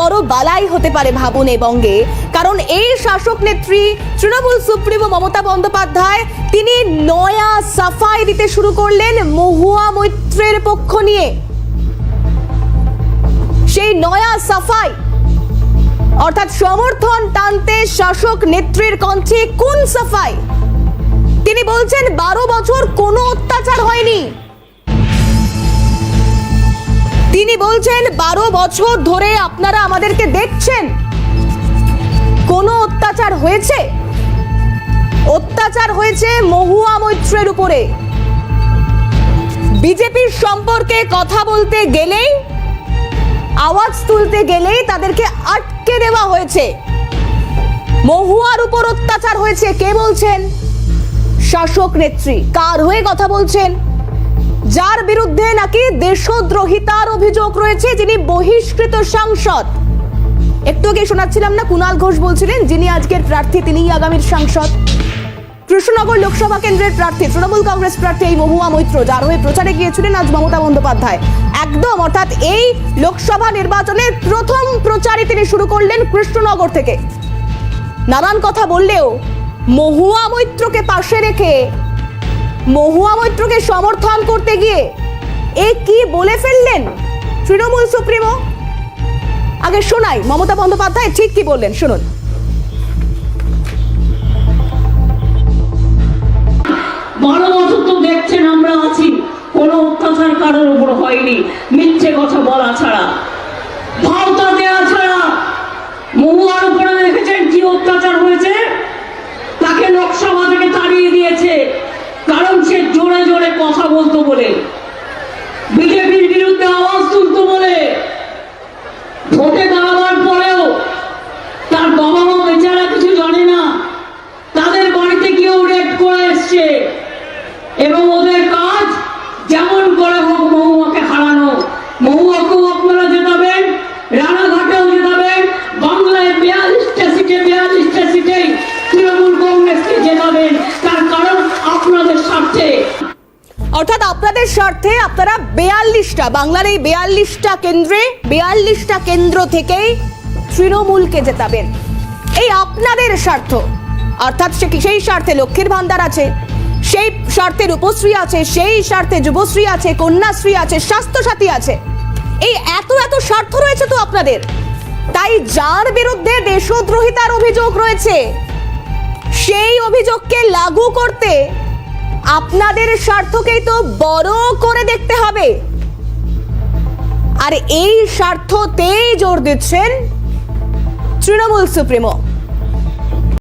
বড় বালাই হতে পারে ভাবুন এই বঙ্গে। কারণ এই শাসক নেত্রী তৃণমূল সুপ্রিমো মমতা বন্দ্যোপাধ্যায়, তিনি নয়া সাফাই দিতে শুরু করলেন মহুয়া মৈত্রের পক্ষ নিয়ে। সেই নয়া সাফাই, অর্থাৎ সমর্থন টানতে শাসক নেত্রীর কণ্ঠে কোন সাফাই? তিনি বলছেন, বারো বছর কোনো বলছেন, বারো বছর ধরে আপনারা আমাদেরকে দেখছেন। কোনো অত্যাচার হয়েছে? অত্যাচার হয়েছে মহুয়া মৈত্রের উপরে। বিজেপির সম্পর্কে কথা বলতে গেলেই, আওয়াজ তুলতে গেলেই তাদেরকে আটকে দেওয়া হয়েছে। মহুয়ার উপর অত্যাচার হয়েছে, কে বলছেন? শাসক নেত্রী। কার হয়ে কথা বলছেন? যার বিরুদ্ধে নাকি দেশদ্রোহিতার অভিযোগ রয়েছে, যিনি বহিষ্কৃত সাংসদ। একটু আগে শোনাচ্ছিলাম না, কুণাল ঘোষ বলছিলেন, যিনি আজকের প্রার্থী, তিনিই আগামীর সাংসদ। কৃষ্ণনগর লোকসভা কেন্দ্রের প্রার্থী, তৃণমূল কংগ্রেস প্রার্থী এই মহুয়া মৈত্র, যার হয়ে প্রচারে গিয়েছিলেন আজ মমতা বন্দ্যোপাধ্যায়। একদম, অর্থাৎ এই লোকসভা নির্বাচনের প্রথম প্রচারে তিনি শুরু করলেন কৃষ্ণনগর থেকে। নানান কথা বললেও মহুয়া মৈত্রকে পাশে রেখে মহুয়া মৈত্রকে সমর্থন করতে গিয়ে এ কি বলে ফেললেন তৃণমূল সুপ্রিমো? আগে শোনাই, মমতা বন্দ্যোপাধ্যায় ঠিক কি বললেন, শুনুন। বারো বছর তো আমরা আছি, কোনো অত্যাচার কারোর উপর হয়নি, মিথ্যে কথা বলা ছাড়া। ভাওতা দেওয়া ছাড়া মহুয়ার উপরে দেখেছেন কি অত্যাচার হয়েছে তাকে লোকসভা থেকে তাড়িয়ে দিয়েছে কারণ সে জোরে জোরে কথা বলতো বলে বিজেপির বিরুদ্ধে আওয়াজ তুলতো বলে ভোটে দাঁড়াবার পরেও তার বাবা মা বেচারা কিছু জানে না তাদের বাড়িতে গিয়েও রেড করে এসছে এবং ওদের কাজ যেমন করে হোক মহুয়াকে হারানো মহুয়াকেও আপনারা জেতাবেন রানাঘাটেও জেতাবেন বাংলায় বিয়াল্লিশটা সিটে বিয়াল্লিশটা সিটেই তৃণমূল কংগ্রেসকে জেতাবেন তার কারণ আপনাদের স্বার্থে অর্থাৎ আপনাদের স্বার্থে আপনারা বেয়াল্লিশটা, বাংলার এই বেয়াল্লিশটা কেন্দ্রে, বেয়াল্লিশটা কেন্দ্র থেকেই তৃণমূলকে জেতাবেন। এই আপনাদের স্বার্থ। অর্থাৎ সে সেই স্বার্থে লক্ষ্মীর ভান্ডার আছে, সেই স্বার্থে রূপশ্রী আছে, সেই স্বার্থে যুবশ্রী আছে, কন্যাশ্রী আছে, স্বাস্থ্যসাথী আছে। এই এত এত স্বার্থ রয়েছে তো আপনাদের। তাই যার বিরুদ্ধে দেশদ্রোহিতার অভিযোগ রয়েছে, সেই অভিযোগকে লাগু করতে আপনাদের স্বার্থকেই তো বড় করে দেখতে হবে। আর এই স্বার্থতেই জোর দিচ্ছেন তৃণমূল সুপ্রিমো।